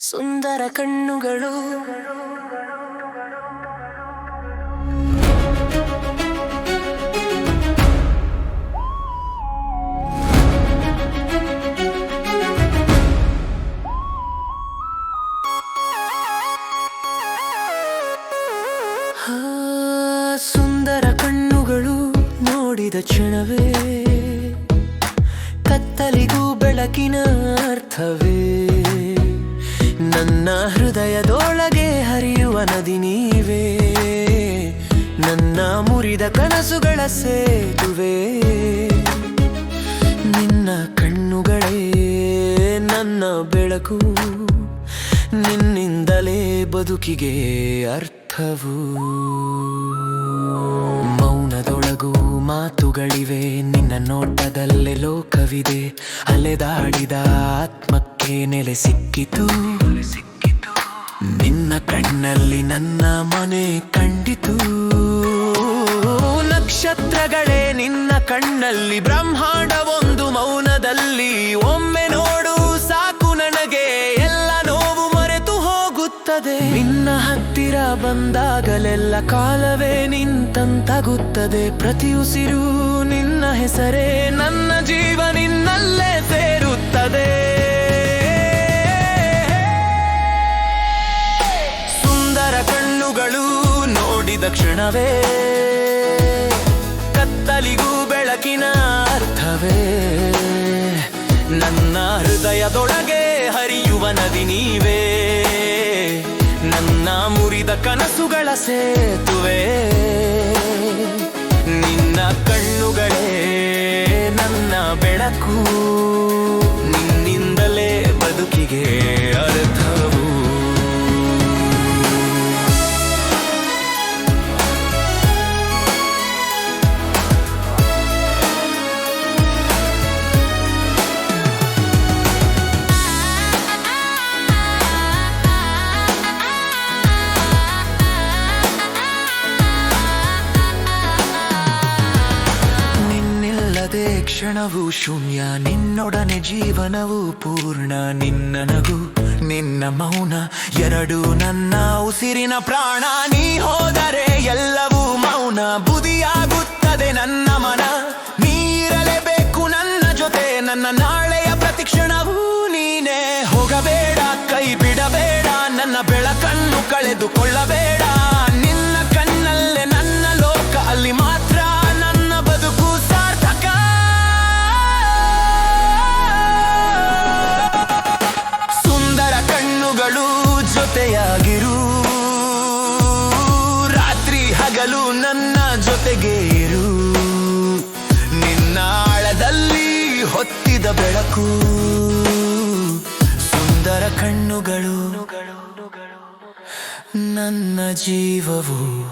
ಸುಂದರ ಕಣ್ಣುಗಳು. ಸುಂದರ ಕಣ್ಣುಗಳು ನೋಡಿದ ಕ್ಷಣವೇ. ಕತ್ತಲಿಗೂ ಬೆಳಕಿನ ಅರ್ಥವೇ. ನನ್ನ ಹೃದಯದೊಳಗೆ ಹರಿಯುವ ನದಿ ನೀವೇ. ನನ್ನ ಮುರಿದ ಕನಸುಗಳ ಸೇತುವೆ. ನಿನ್ನ ಕಣ್ಣುಗಳೇ ನನ್ನ ಬೆಳಕು. ನಿನ್ನಿಂದಲೇ ಬದುಕಿಗೆ ಅರ್ಥವು. ಮೌನದೊಳಗೂ ಮಾತುಗಳಿವೆ, ನಿನ್ನ ನೋಟದಲ್ಲೇ ಲೋಕವಿದೆ. ಅಲೆದಾಡಿದ ಆತ್ಮಕ್ಕೆ ನೆಲೆ ಸಿಕ್ಕಿತು. ನಿನ್ನ ಕಣ್ಣಲ್ಲಿ ನನ್ನ ಮನೆ ಕಂಡಿತು. ನಕ್ಷತ್ರಗಳೇ, ನಿನ್ನ ಕಣ್ಣಲ್ಲಿ ಬ್ರಹ್ಮಾಂಡ ಒಂದು ಮೌನದಲ್ಲಿ. ಒಮ್ಮೆ ನೋಡು ಸಾಕು ನನಗೆ, ಎಲ್ಲ ನೋವು ಮರೆತು ಹೋಗುತ್ತದೆ. ನಿನ್ನ ಹತ್ತಿರ ಬಂದಾಗಲೆಲ್ಲ ಕಾಲವೇ ನಿಂತಂತಾಗುತ್ತದೆ. ಪ್ರತಿಯುಸಿರು ನಿನ್ನ ಹೆಸರೇ, ನನ್ನ ಜೀವ ನಿನ್ನಲ್ಲೇ ಸೇರುತ್ತದೆ. ಕ್ಷಣವೇ ಕತ್ತಲಿಗೂ ಬೆಳಕಿನ ಅರ್ಥವೇ? ನನ್ನ ಹೃದಯದೊಳಗೆ ಹರಿಯುವ ನದಿ ನೀವೇ? ನನ್ನ ಮುರಿದ ಕನಸುಗಳ ಸೇತುವೆ? ನಿನ್ನ ಕಣ್ಣುಗಳೇ ನನ್ನ ಬೆಳಕು? ನಿನ್ನಿಂದಲೇ ಬದುಕಿಗೆ ಕ್ಷಣವು ಶೂನ್ಯ, ನಿನ್ನೊಡನೆ ಜೀವನವು ಪೂರ್ಣ. ನಿನ್ನ ನಗು, ನಿನ್ನ ಮೌನ, ಎರಡು ನನ್ನ ಉಸಿರಿನ ಪ್ರಾಣ. ನೀ ಹೋದರೆ ಎಲ್ಲವೂ ಮೌನ, ಬುದಿಯಾಗುತ್ತದೆ ನನ್ನ ಮನ. ನೀರಲೇಬೇಕು ನನ್ನ ಜೊತೆ, ನನ್ನ ನಾಳೆಯ ಪ್ರತಿಕ್ಷಣವೂ ನೀನೇ. ಹೋಗಬೇಡ, ಕೈ ಬಿಡಬೇಡ, ನನ್ನ ಬೆಳಕನ್ನು ಕಳೆದುಕೊಳ್ಳಬೇಡ. ಜೊತೆಗೆ ನಿನ್ನಾಳದಲ್ಲಿ ಹೊತ್ತಿದ ಬೆಳಕು. ಸುಂದರ ಕಣ್ಣುಗಳು. ನನ್ನ ಜೀವವು.